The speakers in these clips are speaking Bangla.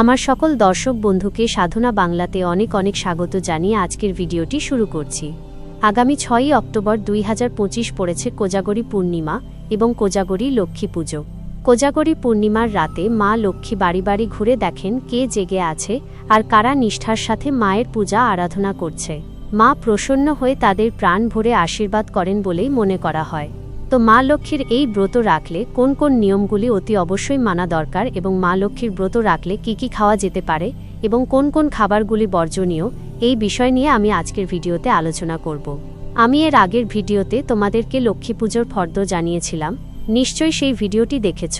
আমার সকল দর্শক বন্ধুকে সাধনা বাংলাতে অনেক অনেক স্বাগত জানিয়ে আজকের ভিডিওটি শুরু করছি। আগামী ছয়ই অক্টোবর দুই পঁচিশ পড়েছে কোজাগরী পূর্ণিমা এবং কোজাগরী লক্ষ্মী পুজো। কোজাগরী পূর্ণিমার রাতে মা লক্ষ্মী বাড়ি বাড়ি ঘুরে দেখেন কে জেগে আছে আর কারা নিষ্ঠার সাথে মায়ের পূজা আরাধনা করছে। মা প্রসন্ন হয়ে তাদের প্রাণ ভরে আশীর্বাদ করেন বলেই মনে করা হয়। তো মা লক্ষ্মীর এই ব্রত রাখলে কোন কোন নিয়মগুলি অতি অবশ্যই মানা দরকার এবং মা লক্ষ্মীর ব্রত রাখলে কি কি খাওয়া যেতে পারে এবং কোন কোন খাবারগুলি বর্জনীয়, এই বিষয় নিয়ে আমি আজকের ভিডিওতে আলোচনা করব। আমি এর আগের ভিডিওতে তোমাদেরকে লক্ষ্মী পুজোর ফর্দ জানিয়েছিলাম, নিশ্চয়ই সেই ভিডিওটি দেখেছ।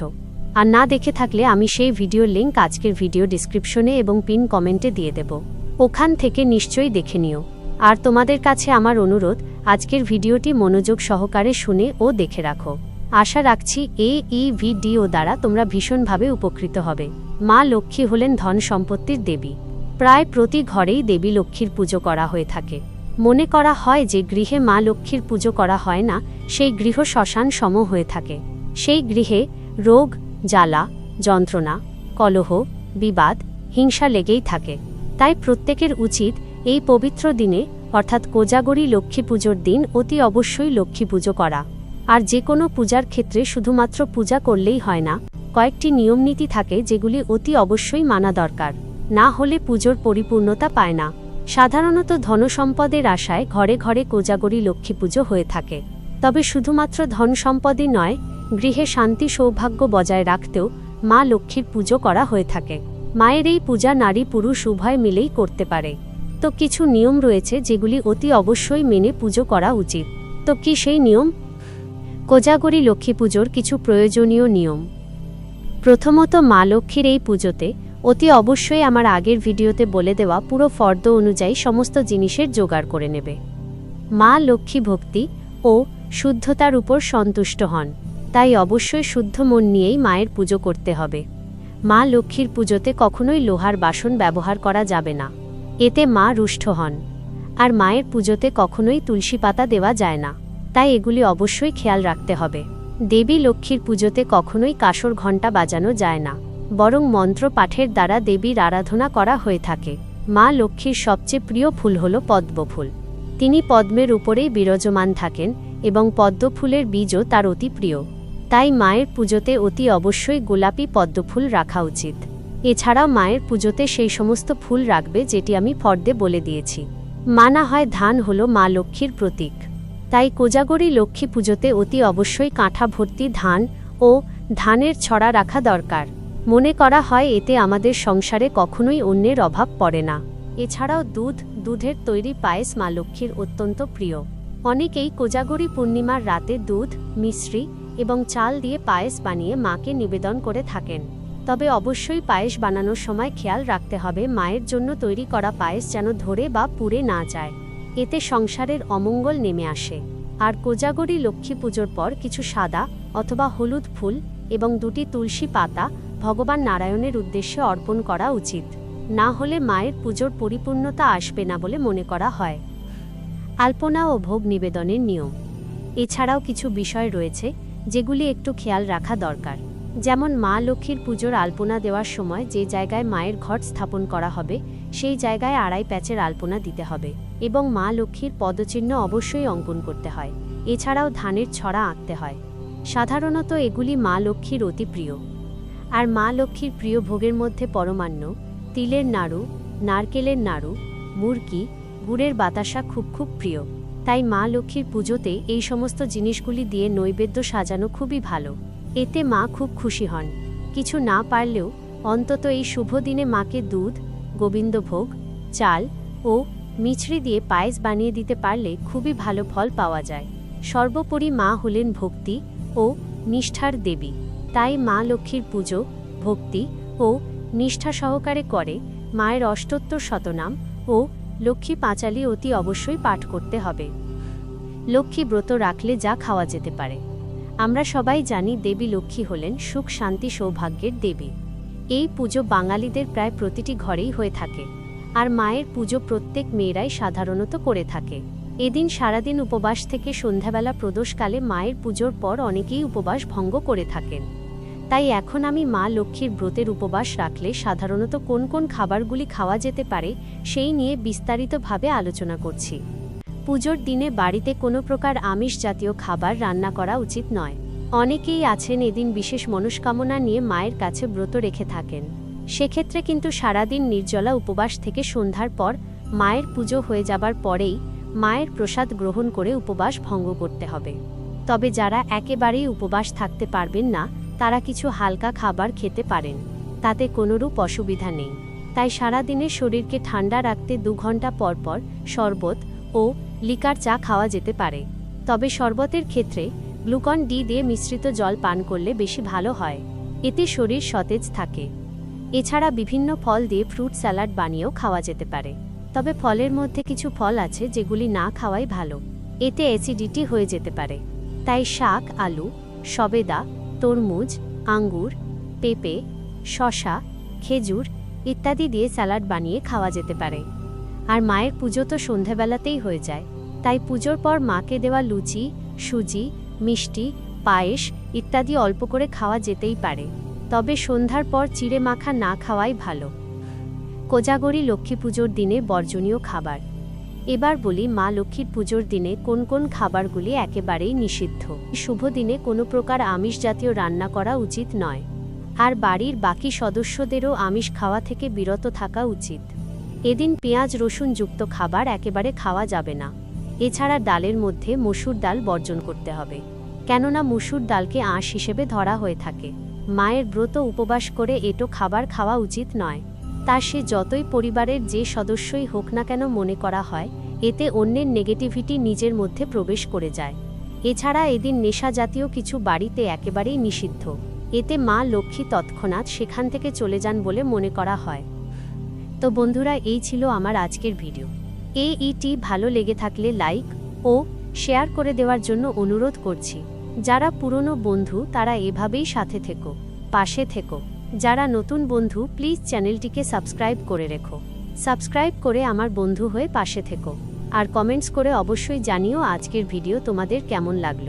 আর না দেখে থাকলে আমি সেই ভিডিওর লিঙ্ক আজকের ভিডিও ডিসক্রিপশনে এবং পিন কমেন্টে দিয়ে দেব। ওখান থেকে নিশ্চয়ই দেখে নিও। আর তোমাদের কাছে আমার অনুরোধ, আজকের ভিডিওটি মনোযোগ সহকারে শুনে ও দেখে রাখো। আশা রাখছি এই ই ভিডিও দ্বারা তোমরা ভীষণভাবে উপকৃত হবে। মা লক্ষ্মী হলেন ধন সম্পত্তির দেবী। প্রায় প্রতি ঘরেই দেবী লক্ষ্মীর পুজো করা হয়ে থাকে। মনে করা হয় যে গৃহে মা লক্ষ্মীর পুজো করা হয় না, সেই গৃহ শ্মশান সম হয়ে থাকে। সেই গৃহে রোগ, জ্বালা, যন্ত্রণা, কলহ, বিবাদ, হিংসা লেগেই থাকে। তাই প্রত্যেকের উচিত এই পবিত্র দিনে, অর্থাৎ কোজাগরী লক্ষ্মী পুজোর দিন, অতি অবশ্যই লক্ষ্মী পুজো করা। আর যে কোনো পূজার ক্ষেত্রে শুধুমাত্র পূজা করলেই হয় না, কয়েকটি নিয়মনীতি থাকে যেগুলি অতি অবশ্যই মানা দরকার। না হলে পুজোর পরিপূর্ণতা পায় না। সাধারণত ধনসম্পদের আশায় ঘরে ঘরে কোজাগরী লক্ষ্মী পুজো হয়ে থাকে। তবে শুধুমাত্র ধন সম্পদই নয়, গৃহে শান্তি সৌভাগ্য বজায় রাখতেও মা লক্ষ্মীর পুজো করা হয়ে থাকে। মায়ের এই পূজা নারী পুরুষ উভয় মিলেই করতে পারে। তো কিছু নিয়ম রয়েছে যেগুলি অতি অবশ্যই মেনে পুজো করা উচিত। তো কি সেই নিয়ম? কোজাগরী লক্ষ্মী পুজোর কিছু প্রয়োজনীয় নিয়ম। প্রথমত মা লক্ষ্মীর এই পুজোতে অতি অবশ্যই আমার আগের ভিডিওতে বলে দেওয়া পুরো ফর্দ অনুযায়ী সমস্ত জিনিসের জোগাড় করে নেবে। মা লক্ষ্মী ভক্তি ও শুদ্ধতার উপর সন্তুষ্ট হন, তাই অবশ্যই শুদ্ধ মন নিয়েই মায়ের পুজো করতে হবে। মা লক্ষ্মীর পুজোতে কখনোই লোহার বাসন ব্যবহার করা যাবে না। এতে মা রুষ্ট হন। আর মায়ের পুজোতে কখনোই তুলসী পাতা দেওয়া যায় না, তাই এগুলি অবশ্যই খেয়াল রাখতে হবে। দেবী লক্ষ্মীর পুজোতে কখনোই কাসর ঘণ্টা বাজানো যায় না, বরং মন্ত্র পাঠের দ্বারা দেবীর আরাধনা করা হয়ে থাকে। মা লক্ষ্মীর সবচেয়ে প্রিয় ফুল হল পদ্মফুল। তিনি পদ্মের উপরেই বিরাজমান থাকেন এবং পদ্মফুলের বীজও তার অতি প্রিয়। তাই মায়ের পুজোতে অতি অবশ্যই গোলাপি পদ্মফুল রাখা উচিত। এছাড়াও মায়ের পুজোতে সেই সমস্ত ফুল রাখবে যেটি আমি ফর্দে বলে দিয়েছি। মানা হয় ধান হল মা লক্ষ্মীর প্রতীক। তাই কোজাগরী লক্ষ্মী পুজোতে অতি অবশ্যই কাঁঠা ভর্তি ধান ও ধানের ছড়া রাখা দরকার। মনে করা হয় এতে আমাদের সংসারে কখনোই অন্যের অভাব পড়ে না। এছাড়াও দুধ, দুধের তৈরি পায়েস মা লক্ষ্মীর অত্যন্ত প্রিয়। অনেকেই কোজাগরী পূর্ণিমার রাতে দুধ, মিশ্রি এবং চাল দিয়ে পায়েস বানিয়ে মাকে নিবেদন করে থাকেন। তবে অবশ্যই পায়েস বানানোর সময় খেয়াল রাখতে হবে মায়ের জন্য তৈরি করা পায়েস যেন ধরে বা পুড়ে না যায়। এতে সংসারের অমঙ্গল নেমে আসে। আর কোজাগরী লক্ষ্মী পুজোর পর কিছু সাদা অথবা হলুদ ফুল এবং দুটি তুলসী পাতা ভগবান নারায়ণের উদ্দেশ্যে অর্পণ করা উচিত। না হলে মায়ের পুজোর পরিপূর্ণতা আসবে না বলে মনে করা হয়। আলপনা ও ভোগ নিবেদনের নিয়ম। এছাড়াও কিছু বিষয় রয়েছে যেগুলি একটু খেয়াল রাখা দরকার। যেমন মা লক্ষ্মীর পুজোর আলপনা দেওয়ার সময় যে জায়গায় মায়ের ঘট স্থাপন করা হবে, সেই জায়গায় আড়াই প্যাচের আলপনা দিতে হবে এবং মা লক্ষ্মীর পদচিহ্ন অবশ্যই অঙ্কন করতে হয়। এছাড়াও ধানের ছড়া আঁকতে হয়। সাধারণত এগুলি মা লক্ষ্মীর অতি প্রিয়। আর মা লক্ষ্মীর প্রিয় ভোগের মধ্যে পরমান্ন, তিলের নাড়ু, নারকেলের নাড়ু, মুরকি, গুড়ের বাতাসা খুব খুব প্রিয়। তাই মা লক্ষ্মীর পুজোতে এই সমস্ত জিনিসগুলি দিয়ে নৈবেদ্য সাজানো খুবই ভালো। এতে মা খুব খুশি হন। কিছু না পারলেও অন্তত এই শুভ দিনে মাকে দুধ, গোবিন্দভোগ, চাল ও মিছরি দিয়ে পায়েস বানিয়ে দিতে পারলে খুবই ভালো ফল পাওয়া যায়। সর্বোপরি মা হলেন ভক্তি ও নিষ্ঠার দেবী। তাই মা লক্ষ্মীর পুজো, ভক্তি ও নিষ্ঠা সহকারে করে মায়ের অষ্টোত্তর শতনাম ও লক্ষ্মী পাঁচালি অতি অবশ্যই পাঠ করতে হবে। লক্ষ্মী ব্রত রাখলে যা খাওয়া যেতে পারে। আমরা সবাই জানি দেবী লক্ষ্মী হলেন সুখ, শান্তি, সৌভাগ্যের দেবী। এই পুজো বাঙালিদের প্রায় প্রতিটি ঘরেই হয়ে থাকে। আর মায়ের পুজো প্রত্যেক মেয়েরাই সাধারণত করে থাকে। এদিন সারাদিন উপবাস থেকে সন্ধ্যাবেলা প্রদোষকালে মায়ের পুজোর পর অনেকেই উপবাস ভঙ্গ করে থাকেন। তাই এখন আমি মা লক্ষ্মীর ব্রতের উপবাস রাখলে সাধারণত কোন কোন খাবারগুলি খাওয়া যেতে পারে, সেই নিয়ে বিস্তারিতভাবে আলোচনা করছি। পুজোর দিনে বাড়িতে কোনো প্রকার আমিষ জাতীয় খাবার রান্না করা উচিত নয়। অনেকেই আছেন এদিন বিশেষ মনস্কামনা নিয়ে মায়ের কাছে ব্রত রেখে থাকেন। সেক্ষেত্রে কিন্তু সারাদিন নির্জলা উপবাস থেকে সন্ধ্যার পর মায়ের পুজো হয়ে যাবার পরেই মায়ের প্রসাদ গ্রহণ করে উপবাস ভঙ্গ করতে হবে। তবে যারা একেবারেই উপবাস থাকতে পারবেন না, তারা কিছু হালকা খাবার খেতে পারেন। তাতে কোনোরূপ অসুবিধা নেই। তাই সারাদিনের শরীরকে ঠান্ডা রাখতে দু ঘণ্টা পর পর শরবত ও লিকার চা খাওয়া যেতে পারে। তবে শরবতের ক্ষেত্রে গ্লুকন ডি দিয়ে মিশ্রিত জল পান করলে বেশি ভালো হয়। এতে শরীর সতেজ থাকে। এছাড়া বিভিন্ন ফল দিয়ে ফ্রুট স্যালাড বানিয়েও খাওয়া যেতে পারে। তবে ফলের মধ্যে কিছু ফল আছে যেগুলি না খাওয়াই ভালো। এতে অ্যাসিডিটি হয়ে যেতে পারে। তাই শাক, আলু, সবেদা, তরমুজ, আঙ্গুর, পেঁপে শশা খেজুর ইত্যাদি দিয়ে স্যালাড বানিয়ে খাওয়া যেতে পারে। আর মায়ের পুজো তো সন্ধেবেলাতেই হয়ে যায়। তাই পুজোর পর মাকে দেওয়া লুচি, সুজি, মিষ্টি, পায়েস ইত্যাদি অল্প করে খাওয়া যেতেই পারে। তবে সন্ধ্যার পর চিড়ে মাখা না খাওয়াই ভালো। কোজাগরি লক্ষ্মী পুজোর দিনে বর্জনীয় খাবার। এবার বলি মা লক্ষ্মীর পুজোর দিনে কোন কোন খাবারগুলি একেবারেই নিষিদ্ধ। শুভ দিনে কোনো প্রকার আমিষ জাতীয় রান্না করা উচিত নয়। আর বাড়ির বাকি সদস্যদেরও আমিষ খাওয়া থেকে বিরত থাকা উচিত। এদিন পেঁয়াজ, রসুন যুক্ত খাবার একেবারে খাওয়া যাবে না। এছাড়া ডালের মধ্যে মসুর ডাল বর্জন করতে হবে। কেননা মসুর ডালকে আঁশ হিসেবে ধরা হয়ে থাকে। মায়ের ব্রত উপবাস করে এটো খাবার খাওয়া উচিত নয়। তা সে যতই পরিবারের যে সদস্যই হোক না কেন মনে করা হয়, এতে অন্যের নেগেটিভিটি নিজের মধ্যে প্রবেশ করে যায়। এছাড়া এদিন নেশা জাতীয় কিছু বাড়িতে একেবারেই নিষিদ্ধ। এতে মা লক্ষ্মী তৎক্ষণাৎ সেখান থেকে চলে যান বলে মনে করা হয়। তো বন্ধুরা, এই ছিল আমার আজকের ভিডিও। এইটি ভালো লেগে থাকলে লাইক ও শেয়ার করে দেওয়ার জন্য অনুরোধ করছি। যারা পুরনো বন্ধু, তারা এভাবেই সাথে থেকো, পাশে থেকো। যারা নতুন বন্ধু, প্লিজ চ্যানেলটিকে সাবস্ক্রাইব করে রেখো। সাবস্ক্রাইব করে আমার বন্ধু হয়ে পাশে থেকো। আর কমেন্টস করে অবশ্যই জানিও আজকের ভিডিও তোমাদের কেমন লাগল।